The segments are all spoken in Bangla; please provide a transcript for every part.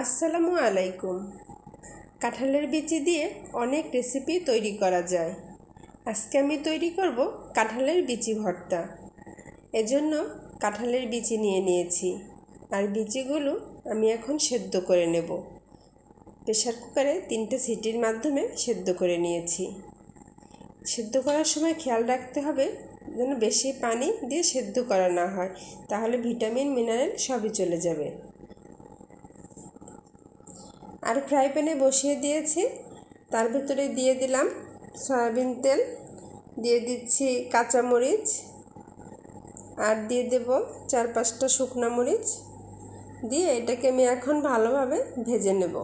আসসালামু আলাইকুম। কাঁঠালের বিচি দিয়ে অনেক রেসিপি তৈরি করা যায়। আজকে আমি তৈরি করব কাঁঠালের বিচি ভর্তা। এজন্য কাঁঠালের বিচি নিয়ে নিয়েছি। আর বিচিগুলো আমি এখন সেদ্ধ করে নেব। প্রেশার কুকারে তিনটে সিটির মাধ্যমে সেদ্ধ করে নিয়েছি। সেদ্ধ করার সময় খেয়াল রাখতে হবে যেন বেশি পানি দিয়ে সেদ্ধ করা না হয়। তাহলে ভিটামিন, মিনারেল সবই চলে যাবে। আর ফ্রাই প্যানে বসিয়ে দিয়েছি। তার ভিতরে দিয়ে দিলাম সয়াবিন তেল, দিয়ে দিচ্ছি কাঁচামরিচ আর দিয়ে দেব চার পাঁচটা শুকনো মরিচ। দিয়ে এটাকে আমি এখন ভালোভাবে ভেজে নেব।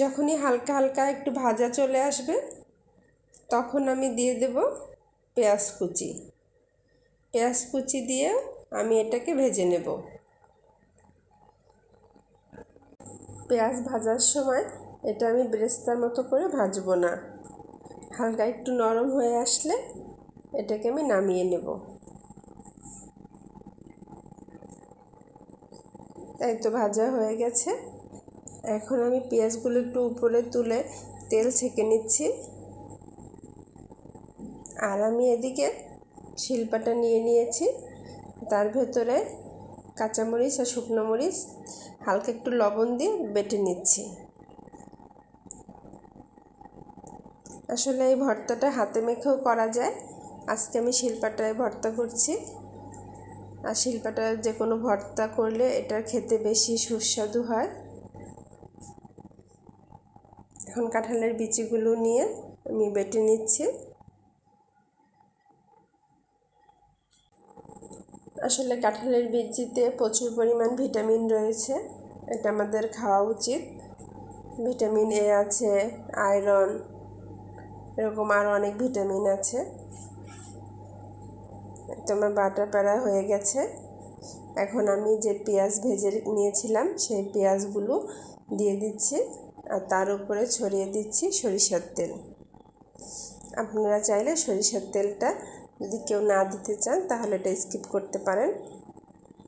যখনই হালকা হালকা একটু ভাজা চলে আসবে, তখন আমি দিয়ে দেব পেঁয়াজ কুচি। পেঁয়াজ কুচি দিয়ে আমি এটাকে ভেজে নেব। পেঁয়াজ ভাজার সময় এটা আমি ব্রেস্তার মতো করে ভাজবো না। হালকা একটু নরম হয়ে আসলে এটাকে আমি নামিয়ে নেব। এই তো ভাজা হয়ে গেছে। এখন আমি পেঁয়াজগুলো একটু উপরে তুলে তেল ছেঁকে নিচ্ছি। আর আমি এদিকে শিল্পাটা নিয়ে নিয়েছি। তার ভেতরে কাঁচামরিচ আর শুকনো মরিচ, হালকা একটু লবণ দিয়ে বেটে নিচ্ছি। আসলে এই ভর্তাটা হাতে মেখেও করা যায়। আজকে আমি শিল্পাটায় ভর্তা করছি। আর শিল্পাটা যে কোনো ভর্তা করলে এটা খেতে বেশি সুস্বাদু হয়। এখন কাঁঠালের বিচিগুলো নিয়ে আমি বেটে নিচ্ছি। আসলে কাঁঠালের বীজিতে প্রচুর পরিমাণ ভিটামিন রয়েছে, এটা আমাদের খাওয়া উচিত। ভিটামিন এ আছে, আয়রন, এরকম আরও অনেক ভিটামিন আছে। তোমার বাটা প্যাড়া হয়ে গেছে। এখন আমি যে পেঁয়াজ ভেজে নিয়েছিলাম, সেই পেঁয়াজগুলো দিয়ে দিচ্ছি আর তার উপরে ছড়িয়ে দিচ্ছি সরিষার তেল। আপনারা চাইলে সরিষার তেলটা যদি কেউ না দিতে চান, তাহলে এটা স্কিপ করতে পারেন।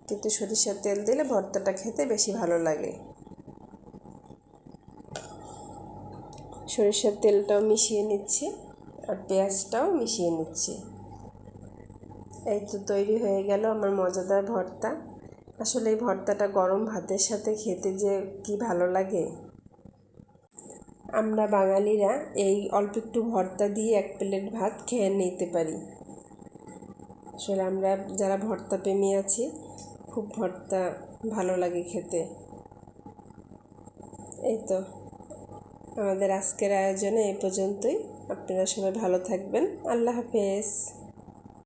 কিন্তু সরিষার তেল দিলে ভর্তাটা খেতে বেশি ভালো লাগে। সরিষার তেলটাও মিশিয়ে নিচ্ছি আর পেঁয়াজটাও মিশিয়ে নিচ্ছি। এই তো তৈরি হয়ে গেল আমার মজাদার ভর্তা। আসলে এই ভর্তাটা গরম ভাতের সাথে খেতে যে কি ভালো লাগে। আমরা বাঙালিরা এই অল্প একটু ভর্তা দিয়ে এক প্লেট ভাত খেয়ে নিতে পারি। আসলে আমরা যারা ভর্তা প্রেমী আছি, খুব ভর্তা ভালো লাগে খেতে। এই তো, আমাদের আজকের আয়োজনে এ পর্যন্তই। আপনারা সবাই ভালো থাকবেন। আল্লাহ হাফেজ।